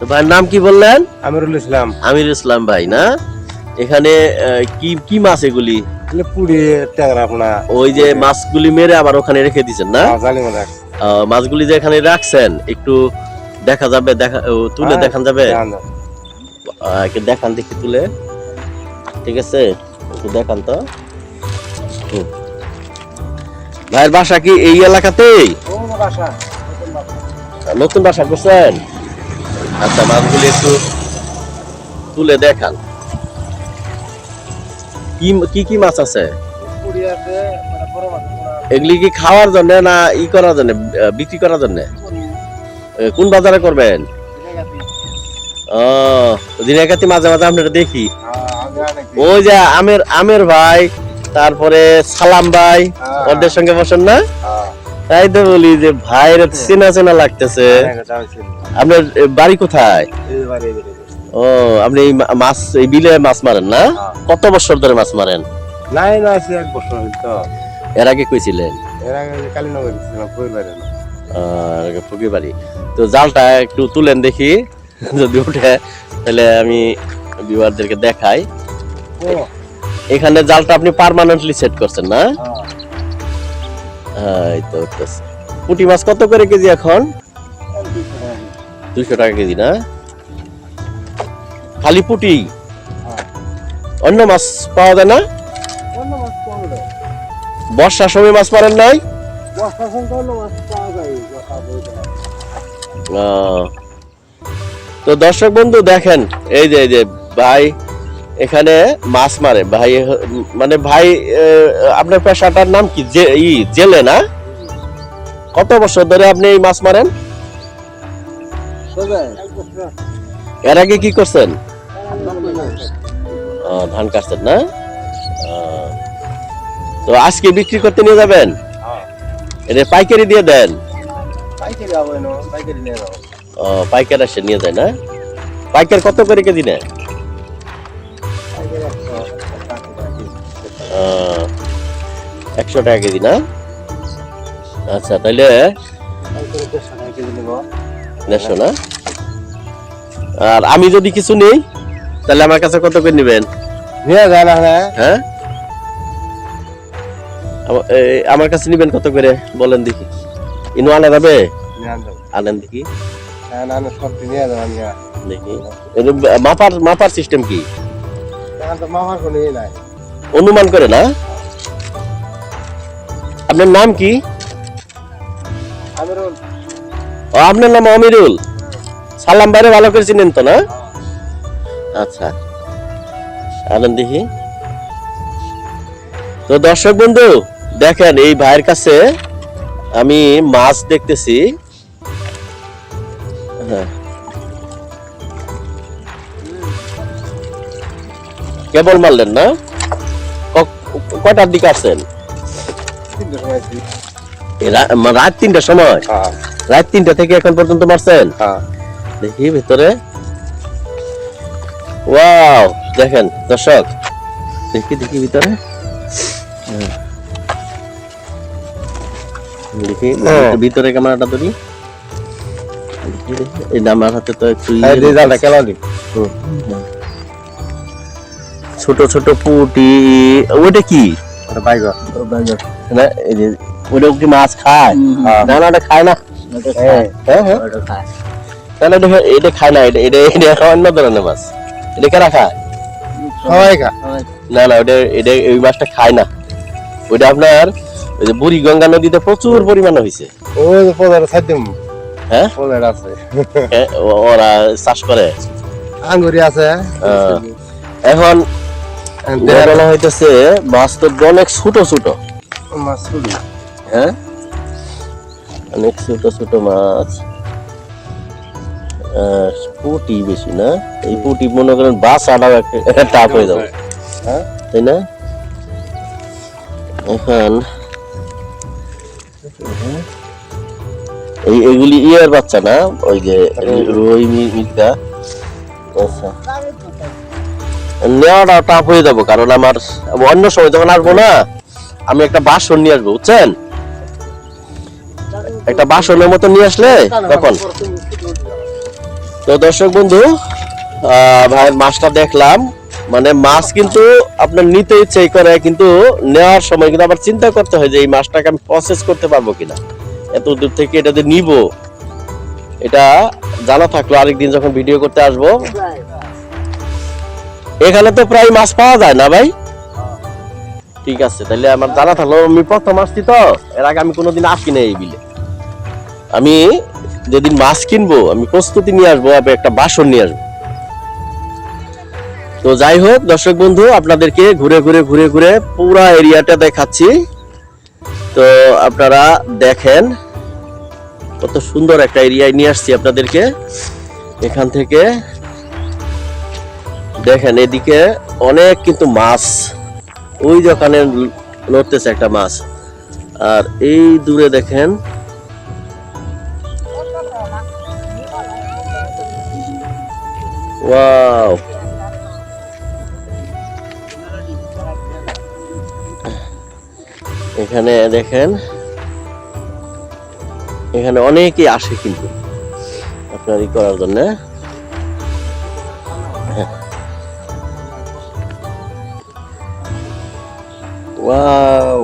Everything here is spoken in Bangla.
তো ভাইয়ের নাম কি বললেন? আমিরুল ইসলাম। আমির ইসলাম ভাই না? এখানে কি কি মাছ এগুলি? পুড়ি ট্যাংরা পোনা। ওই যে মাছগুলি মেরে আবার ওখানে রেখে দিয়েছেন না? আহ, মাছগুলি যে এখানে রাখছেন একটু দেখা যাবে দেখা তুলে হ্যাঁ, দেখান যাবে? দেখান দেখি তুলে। ঠিক আছে একটু দেখান তো। ভাইয়ের বাসা কি এই এলাকাতেই? নতুন বাসা করছেন? আচ্ছা মাছগুলি একটু তুলে দেখান। কি কি কি মাছ আছে? এগুলি কি খাওয়ার জন্য না ই করার জন্য বিক্রি করার জন্য? কোন বাজারে করবেন? ও দিনাকাতি মাঝে মাঝে আপনারা দেখি। ওই যে আমের আমের ভাই তারপরে সালাম ভাই ওদের সঙ্গে বসেন না? তাই তো বলি যে ভাইয়ের চেনা চেনা লাগতেছে। আপনার বাড়ি কোথায়? ও আপনি এই মাছ এই বিলে মাছ মারেন না? হ্যাঁ। কত বছর ধরে মাছ মারেন? নাই না আছে এক বছর হইতো এর আগে কইছিলেন? এর আগে কালীনগর ছিলাম কই আর পুকি বাড়ি তো জালটা একটু তুলেন দেখি যদি উঠে তাহলে আমি বিবারদেরকে দেখাই। এখানে জালটা আপনি পার্মানেন্টলি সেট করছেন না? হ্যাঁ। এই তো উঠতেছে পুঁটি মাছ কত করে কেজি এখন? দুশো টাকা কেজি না? খালি পুঁটি? অন্য মাছ পাওয়া যায় না? বর্ষার সময় মাছ মারেন নাই? তো দর্শক বন্ধু দেখেন এই যে এই যে ভাই এখানে মাছ মারে। ভাই মানে ভাই আপনার পেশাটার নাম কি? যে ই জেলে না? কত বছর ধরে আপনি এই মাছ মারেন? এর আগে কি করছেন? ধান কাটছেন না? তো আজকে বিক্রি করতে নিয়ে যাবেন? এটা পাইকারি দিয়ে দেন? পাইকার আসে নিয়ে যায় না? পাইকার কত করে কেজি নেয়? একশো টাকা কেজি না? আচ্ছা তাহলে দেড়শো না? আর আমি যদি কিছু নেই তাহলে আমার কাছে কত করে নেবেন? হ্যাঁ হ্যাঁ। আমা- আমার কাছে নেবেন কত করে? বলেন দেখি। ইনু আনা যাবে হবে। আনেন দেখি। হ্যাঁ মাপার মাপার সিস্টেম কি? মামার কোনো নাই। অনুমান করে না? আপনার নাম কি? ও আপনার নাম আমিরুল। সালাম বাইরে ভালো করে চিনেন তো না? আচ্ছা। আনন্দ দেখি। তো দর্শক বন্ধু দেখেন এই ভাইয়ের কাছে আমি মাছ দেখতেছি। হ্যাঁ। কেবল মারলেন না? ক- কয়টার দিকে আসছেন? রাত তিনটার সময়? হ্যাঁ। রাত তিনটা থেকে এখন পর্যন্ত মারছেন? হ্যাঁ। দেখি ভিতরে। ওয়াও দেখেন দর্শক। দেখি দেখি ভিতরে। দেখি হ্যাঁ। ভিতরে ক্যামেরাটা ধরি। এই আমার হাতে তো একটু ইয়ে কেলা দি ছোট ছোট পুটি ওটা কি? বাইগর। না এই যে ওটা কি মাছ খায়। না না ওটা খায় না। হ্যাঁ হ্যাঁ হ্যাঁ। না না এটা- এটা খায় না এটা এটা এটা অন্য ধরনের মাছ। এটা কেনা খায়? সবাই না না ওটা এটা ওই মাছটা খায় না। ওইটা আপনার ওই যে বুড়ি গঙ্গা নদীতে প্রচুর পরিমাণে হয়েছে ওই যে পদার সাইডে হ্যাঁ? পদার আছে। ও- ওরা চাষ করে। আঙ্গুরি আছে। আহ, এখন বলা হইতেছে মাছ তো অনেক ছোট ছোট। হ্যাঁ? অনেক ছোট ছোট মাছ। পুঁটি বেশি না? এই পুঁটি মনে করেন বাস আনাও টাপ হয়ে যাবে। হ্যাঁ? তাই না? এখন এই এগুলি ইয়ের বাচ্চা না? ওই যে রুই মির্গা। আচ্ছা। নেওয়াটা টাফ হয়ে যাব, কারণ আমার অন্য সময় যখন আসব না, আমি একটা বাসন নিয়ে আসব, বুঝছেন? একটা বাসনের মতো নিয়ে আসলে তখন। তো দর্শক বন্ধু ভাইয়ের মাছটা দেখলাম মানে মাছ কিন্তু আপনার নিতে ইচ্ছে করে, কিন্তু নেওয়ার সময় কিন্তু আবার চিন্তা করতে হয় যে এই মাছটাকে আমি প্রসেস করতে পারব কিনা। এত দূর থেকে এটা যে নিব, এটা জানা থাকল, আরেকদিন যখন ভিডিও করতে আসব এখানে তো প্রায় মাছ পাওয়া যায় না ভাই? ঠিক আছে তাহলে আমার জানা থাকল আমি প্রথম আসছি তো। এর আগে আমি কোনোদিন আসি না এই বিলে। আমি যেদিন মাছ কিনবো আমি প্রস্তুতি নিয়ে আসব আমি একটা বাসন নিয়ে আসব। তো যাই হোক দর্শক বন্ধু আপনাদেরকে ঘুরে ঘুরে ঘুরে ঘুরে পুরা এরিয়াটা দেখাচ্ছি। তো আপনারা দেখেন কত সুন্দর একটা এরিয়ায় নিয়ে আসছি আপনাদেরকে। এখান থেকে দেখেন, এদিকে অনেক কিন্তু মাছ। ওই দোকানে নড়তেছে একটা মাছ। আর এই দূরে দেখেন এখানে দেখেন, এখানে অনেকেই আসে কিন্তু আপনার ই করার জন্য। ওয়াও